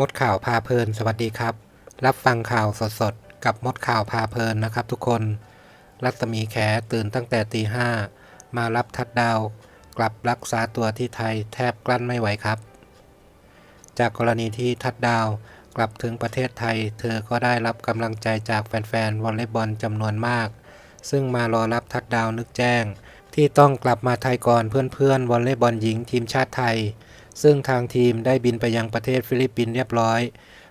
มดข่าวพาเพลิน สวัสดีครับ รับฟังข่าวสดๆ กับมดข่าวพาเพลินนะครับทุกคน รัศมีแขตื่นตั้งแต่ตีห้ามารับทัดดาว กลับรักษาตัวที่ไทยแทบกลั้นไม่ไหวครับ จากกรณีที่ทัดดาวกลับถึงประเทศไทย เธอก็ได้รับกำลังใจจากแฟนๆวอลเลย์บอลจำนวนมาก ซึ่งมารอรับทัดดาวนึกแจ้ง ที่ต้องกลับมาไทยก่อนเพื่อนๆวอลเลย์บอลหญิงทีมชาติไทย ซึ่งทางทีมได้บินไปยังประเทศฟิลิปปินส์เรียบร้อย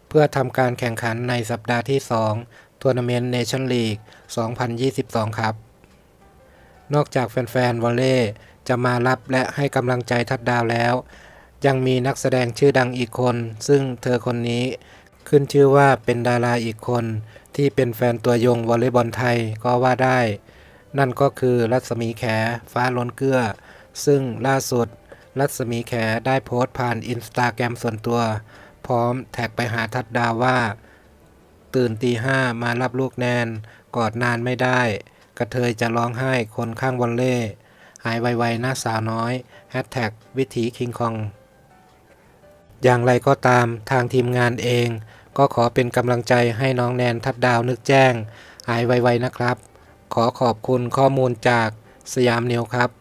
เพื่อทำการแข่งขันในสัปดาห์ที่ 2 ทัวร์นาเมนต์เนชั่นลีก 2022 ครับ นอกจากแฟนๆวอลเล่จะมารับและให้กำลังใจทัดดาวแล้ว ยังมีนักแสดงชื่อดังอีกคน ซึ่งเธอคนนี้ขึ้นชื่อว่าเป็นดาราอีกคน ที่เป็นแฟนตัวยงวอลเลย์บอลไทยก็ว่าได้ นั่นก็คือรัศมีแขฟ้าล้นเกลือ ซึ่งล่าสุด รัศมีแขได้โพสต์ผ่านอินสตาแกรมส่วนตัว พร้อมแท็กไปหาทัดดาวว่า ตื่นตีห้ามารับลูกแนน กอดนานไม่ได้ กระเทยจะร้องไห้คนข้างวอลเล่ หายไวๆนะสาวน้อยแฮชแท็กวิถีคิงคอง อย่างไรก็ตามทางทีมงานเอง ก็ขอเป็นกำลังใจให้น้องแนนทัดดาวนึกแจ้ง หายไวๆนะครับ ขอขอบคุณข้อมูลจากสยามนิวครับ